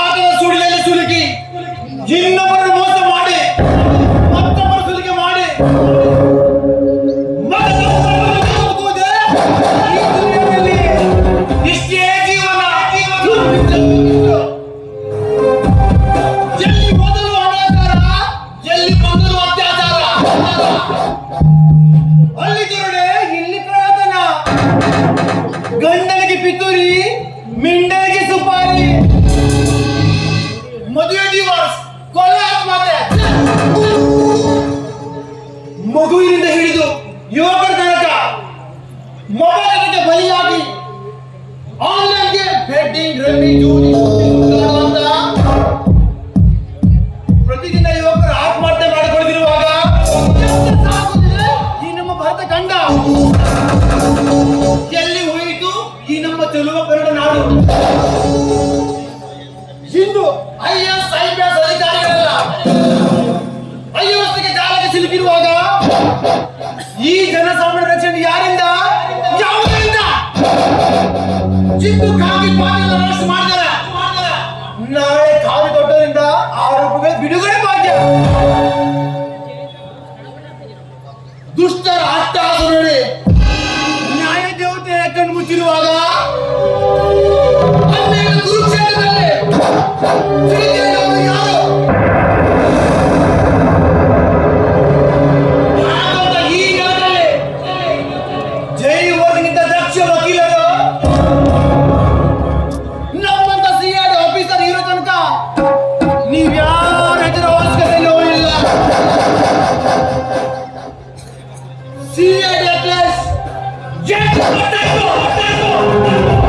ಪಾಪದ ಸುಳಿಯಲ್ಲಿ ಸುಲುಕಿ ಇನ್ನೊಬ್ಬರ ಮೋಸ ಮಾಡಿ ಮತ್ತೊಬ್ಬರ ಸುಲಿಗೆ ಮಾಡಿ. ಇಷ್ಟೇ ಜೀವನ ಅಲ್ಲಿ ಇಲ್ಲಿ ಪ್ರಾರ್ಥನಾ. ಗಂಡನಿಗೆ ಪಿತೂರಿ ದಿವಸ ಕೊಲೆ ಆತ್ಮಹತ್ಯೆ ಮಗುವಿನಿಂದ ಹಿಡಿದು ಯುವಕರ ತನಕ ಮೊಬೈಲ್ಗೆ ಬಲಿಯಾಗಿ ಆನ್ಲೈನ್ಗೆ ಬೆಡ್ಡಿಂಗ್ ರಮ್ಮಿ ಜೂಲಿ ಪ್ರತಿದಿನ ಯುವಕರು ಆತ್ಮಹತ್ಯೆ ಮಾಡಿಕೊಳ್ಳುತ್ತಿರುವಾಗ ಈ ನಮ್ಮ ಭಾರತ ಕಂಡ ಎಲ್ಲಿ ಹೋಯಿತು? ಈ ನಮ್ಮ ಚೆಲುವ ಕನ್ನಡ ನಾಡು. ಇಷ್ಟು ಐ ಎಸ್, ಐ ಪಿ ಅಧಿಕಾರಿಗಳೆಲ್ಲ ಐ ಜಾಲಕ್ಕೆ ಸಿಲುಕಿರುವಾಗ ಈ ಜನಸಾಮಾನ್ಯ ರಕ್ಷಣೆ ಯಾರಿಂದ? ಯಾವುದರಿಂದ? ಜಿದ್ದು ಕಾಗಿ ಪಾತ್ರ ಮಾಡಿದ್ದಾರೆ. ನಾಳೆ ಕಾವಿ ದೊಡ್ಡರಿಂದ ಆರೋಪಗಳು ಬಿಡುಗಡೆ See you at the place. Yes, what I know, what I know, what I know.